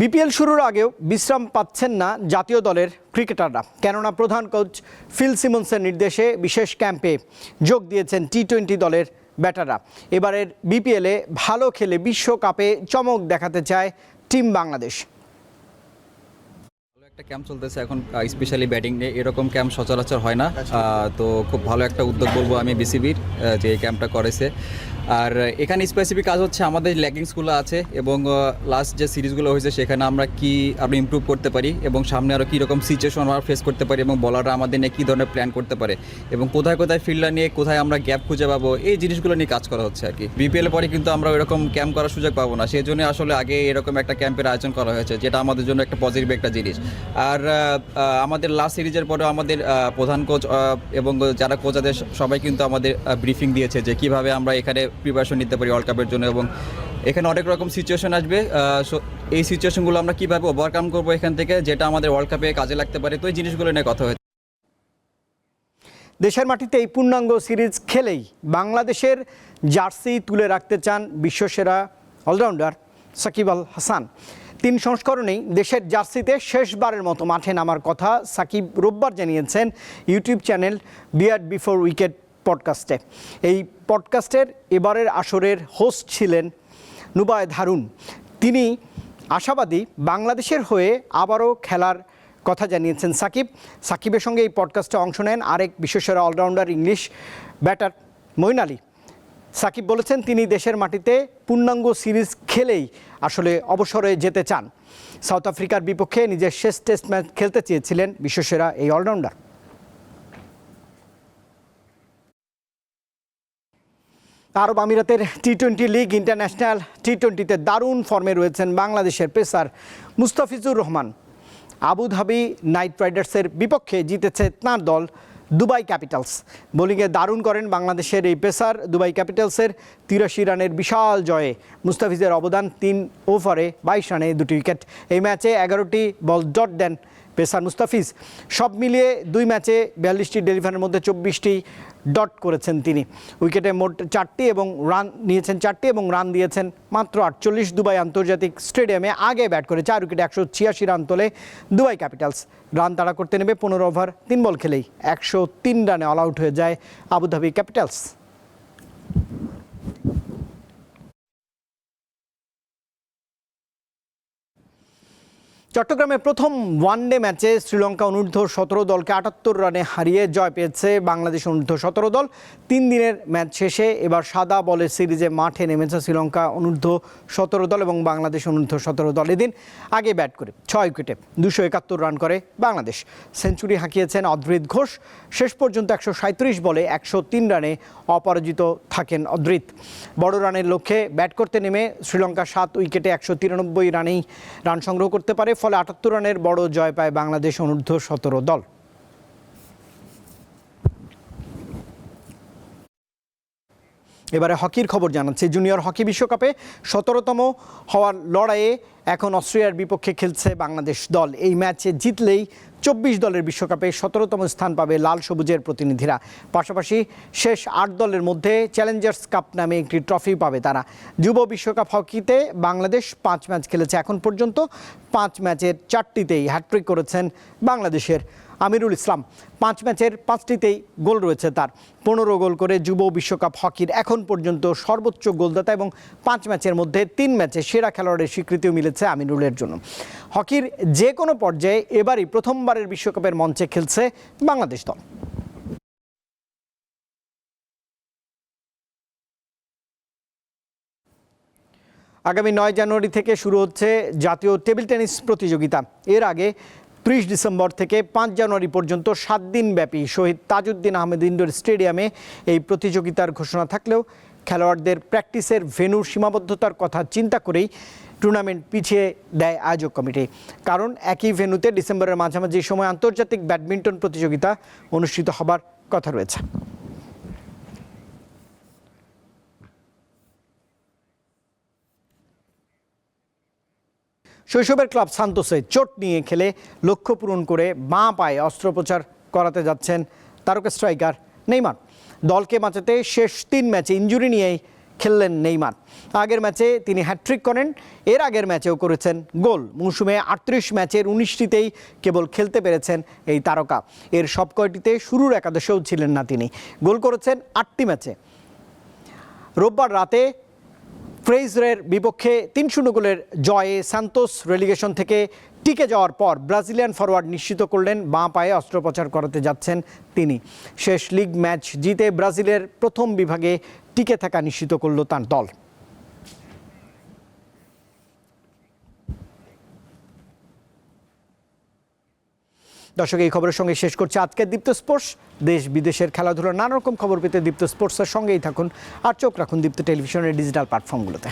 BPL শুরুর আগেও বিশ্রাম পাচ্ছেন না জাতীয় দলের ক্রিকেটাররা। কেননা প্রধান কোচ ফিল সিমন্সের নির্দেশে বিশেষ ক্যাম্পে যোগ দিয়েছেন টি টোয়েন্টি দলের ব্যাটাররা। এবারের বিপিএলে ভালো খেলে বিশ্বকাপে চমক দেখাতে চায় টিম বাংলাদেশ। ভালো একটা ক্যাম্প চলতেছে এখন স্পেশালি ব্যাটিং নিয়ে। এরকম ক্যাম্প সচরাচর হয় না। তো খুব ভালো একটা উদ্যোগ বলব আমি বিসিবির যে এই ক্যাম্পটা করেছে। আর এখানে স্পেসিফিক কাজ হচ্ছে আমাদের ল্যাকিংসগুলো আছে এবং লাস্ট যে সিরিজগুলো হয়েছে সেখানে আমরা কি আমরা ইমপ্রুভ করতে পারি এবং সামনে আরও কীরকম সিচুয়েশন আমরা ফেস করতে পারি এবং বলাররা আমাদের নিয়ে কী ধরনের প্ল্যান করতে পারে এবং কোথায় কোথায় ফিল্ডার নিয়ে কোথায় আমরা গ্যাপ খুঁজে পাবো, এই জিনিসগুলো নিয়ে কাজ করা হচ্ছে আর কি। বিপিএল পরে কিন্তু আমরা এরকম ক্যাম্প করার সুযোগ পাবো না সেই জন্য আসলে আগে এরকম একটা ক্যাম্পের আয়োজন করা হয়েছে যেটা আমাদের জন্য একটা পজিটিভ একটা জিনিস। আর আমাদের লাস্ট সিরিজের পরেও আমাদের প্রধান কোচ এবং যারা কোচ আছে সবাই কিন্তু আমাদের ব্রিফিং দিয়েছে যে কীভাবে আমরা এখানে প্রিপারেশন নিতে পারি ওয়ার্ল্ড কাপের জন্য এবং এখানে অনেক রকম সিচুয়েশন আসবে। so এই সিচুয়েশনগুলো আমরা কীভাবে ওভারকাম করব এখান থেকে, যেটা আমাদের ওয়ার্ল্ড কাপে কাজে লাগতে পারে, তো এই জিনিসগুলো নিয়ে কথা হয়েছে দেশের মাটিতে এই পূর্ণাঙ্গ সিরিজ খেলেই বাংলাদেশের জার্সি তুলে রাখতে চান বিশ্বসেরা অলরাউন্ডার সাকিব আল হাসান। তিন সংস্করণেই দেশের জার্সিতে শেষবারের মতো মাঠে নামার কথা সাকিব রোববার জানিয়েছেন YouTube channel Beard Before Wicket পডকাস্টে এই পডকাস্টের এবারের আসরের হোস্ট ছিলেন নুবায়েদ হারুন। তিনি আশাবাদী বাংলাদেশের হয়ে আবারও খেলার কথা জানিয়েছেন সাকিব। সাকিবের সঙ্গে এই পডকাস্টে অংশ নেন আরেক বিশ্বসেরা allrounder English batter Moeen Ali. Shakib বলেছেন, তিনি দেশের মাটিতে পূর্ণাঙ্গ সিরিজ খেলেই আসলে অবসরে যেতে চান। সাউথ আফ্রিকার বিপক্ষে নিজের শেষ টেস্ট ম্যাচ খেলতে চেয়েছিলেন বিশ্বসেরা এই অলরাউন্ডার আরব আমিরাতের T twenty league international T টোয়েন্টিতে দারুণ ফর্মে রয়েছেন বাংলাদেশের pacer Mustafizur Rahman. Abu Dhabi knight রাইডার্সের বিপক্ষে জিতেছে তাঁর দল দুবাই ক্যাপিটালস। বোলিংয়ে দারুণ করেন বাংলাদেশের এই পেসার দুবাই ক্যাপিটালসের তিরাশি রানের বিশাল জয়ে। মুস্তাফিজের অবদান তিন ওভারে বাইশ রানে দুটি উইকেট। এই ম্যাচে এগারোটি বল ডট দেন পেসার মুস্তাফিজ, সব মিলিয়ে দুই ম্যাচে বিয়াল্লিশটি ডেলিভারের মধ্যে চব্বিশটি ডট করেছেন তিনি। উইকেটে মোট চারটি এবং রান নিয়েছেন চারটি এবং রান দিয়েছেন মাত্র আটচল্লিশ দুবাই আন্তর্জাতিক স্টেডিয়ামে। আগে ব্যাট করে চার উইকেটে একশো ছিয়াশি রান তোলে দুবাই ক্যাপিটালস। রান তাড়া করতে নেবে পনেরো ওভার, তিন বল খেলেই একশো তিন রানে অল আউট হয়ে যায় আবুধাবি ক্যাপিটালস। চট্টগ্রামে প্রথম ওয়ানডে ম্যাচে শ্রীলঙ্কা অনূর্ধ্ব সতেরো দলকে আটাত্তর রানে হারিয়ে জয় পেয়েছে বাংলাদেশ অনূর্ধ্ব সতেরো দল। তিন দিনের ম্যাচ শেষে এবার সাদা বলের সিরিজে মাঠে নেমেছে শ্রীলঙ্কা অনূর্ধ্ব সতেরো দল এবং বাংলাদেশ অনূর্ধ্ব সতেরো দল। এদিন আগে ব্যাট করে ছয় উইকেটে দুশো একাত্তর রান করে বাংলাদেশ। সেঞ্চুরি হাঁকিয়েছেন অদ্রিত ঘোষ। শেষ পর্যন্ত একশো সাঁত্রিশ বলে একশো তিন রানে অপরাজিত থাকেন অদ্রিত। বড় রানের লক্ষ্যে ব্যাট করতে নেমে শ্রীলঙ্কা সাত উইকেটে একশো তিরানব্বই রানেই রান সংগ্রহ করতে পারে। ফলে আটাত্তর রানের বড় জয় পায় বাংলাদেশ অনূর্ধ্ব সতেরো দল। এবারে হকির খবর জানাচ্ছে। জুনিয়র হকি বিশ্বকাপে সতেরোতম হওয়ার লড়াইয়ে এখন অস্ট্রিয়ার বিপক্ষে খেলছে বাংলাদেশ দল। এই ম্যাচে জিতলেই চব্বিশ দলের বিশ্বকাপে সতেরোতম স্থান পাবে লাল সবুজের প্রতিনিধিরা। পাশাপাশি শেষ আট দলের মধ্যে চ্যালেঞ্জার্স কাপ নামে একটি ট্রফি পাবে তারা। যুব বিশ্বকাপ হকিতে বাংলাদেশ পাঁচ ম্যাচ খেলেছে। এখন পর্যন্ত পাঁচ ম্যাচের চারটিতেই হ্যাট্রিক করেছেন বাংলাদেশের আমিরুল ইসলাম। পাঁচ ম্যাচের পাঁচটিতেই গোল রয়েছে তার। পনেরো গোল করে যুব বিশ্বকাপ হকির এখন পর্যন্ত সর্বোচ্চ গোলদাতা এবং পাঁচ ম্যাচের মধ্যে তিন ম্যাচে সেরা খেলোয়াড়ের স্বীকৃতিও মিলেছে আমিনুলের জন্য। হকির যে কোনো পর্যায়ে এবারই প্রথমবারের বিশ্বকাপের মঞ্চে খেলছে বাংলাদেশ দল। আগামী নয় জানুয়ারি থেকে শুরু হচ্ছে জাতীয় টেবিল টেনিস প্রতিযোগিতা। এর আগে ত্রিশ ডিসেম্বর থেকে পাঁচ জানুয়ারি পর্যন্ত সাত দিন ব্যাপী শহীদ তাজউদ্দিন আহমেদ ইন্ডোর স্টেডিয়ামে এই প্রতিযোগিতার ঘোষণা থাকলেও খেলোয়াড়দের প্র্যাকটিসের ভেন্যুর সীমাবদ্ধতার কথা চিন্তা করেই টুর্নামেন্ট পিছিয়ে দেয় আয়োজক কমিটি। কারণ একই ভেন্যুতে ডিসেম্বরের মাঝামাঝি সময় আন্তর্জাতিক ব্যাডমিন্টন প্রতিযোগিতা অনুষ্ঠিত হবার কথা রয়েছে। শৈশবের ক্লাব সান্তোসে চোট নিয়ে খেলে লক্ষ্য পূরণ করে বাঁ পায়ে অস্ত্রোপচার করাতে যাচ্ছেন তারকা স্ট্রাইকার নেইমার। দলকে বাঁচাতে শেষ তিন ম্যাচে ইঞ্জুরি নিয়েই খেললেন নেইমার। আগের ম্যাচে তিনি হ্যাট্রিক করেন, এর আগের ম্যাচেও করেছেন গোল। মৌসুমে আটত্রিশ ম্যাচের উনিশটিতেই কেবল খেলতে পেরেছেন এই তারকা। এর সব কয়টিতে শুরুর একাদশেও ছিলেন না তিনি। গোল করেছেন আটটি ম্যাচে। রোববার রাতে ফ্রেইজরের বিপক্ষে তিন শূন্য গোলের জয়ে সান্তোস রেলিগেশন থেকে টিকে যাওয়ার পর ব্রাজিলিয়ান ফরওয়ার্ড নিশ্চিত করলেন, বাঁ পায়ে অস্ত্রোপচার করাতে যাচ্ছেন তিনি। শেষ লিগ ম্যাচ জিতে ব্রাজিলের প্রথম বিভাগে টিকে থাকা নিশ্চিত করল তার দল। দর্শক, এই খবরের সঙ্গে শেষ করছে আজকের দীপ্ত স্পোর্টস। দেশ বিদেশের খেলাধুলার নানা রকম খবর পেতে দীপ্ত স্পোর্টসের সঙ্গেই থাকুন আর চোখ রাখুন দীপ্ত টেলিভিশনের ডিজিটাল প্ল্যাটফর্মগুলোতে।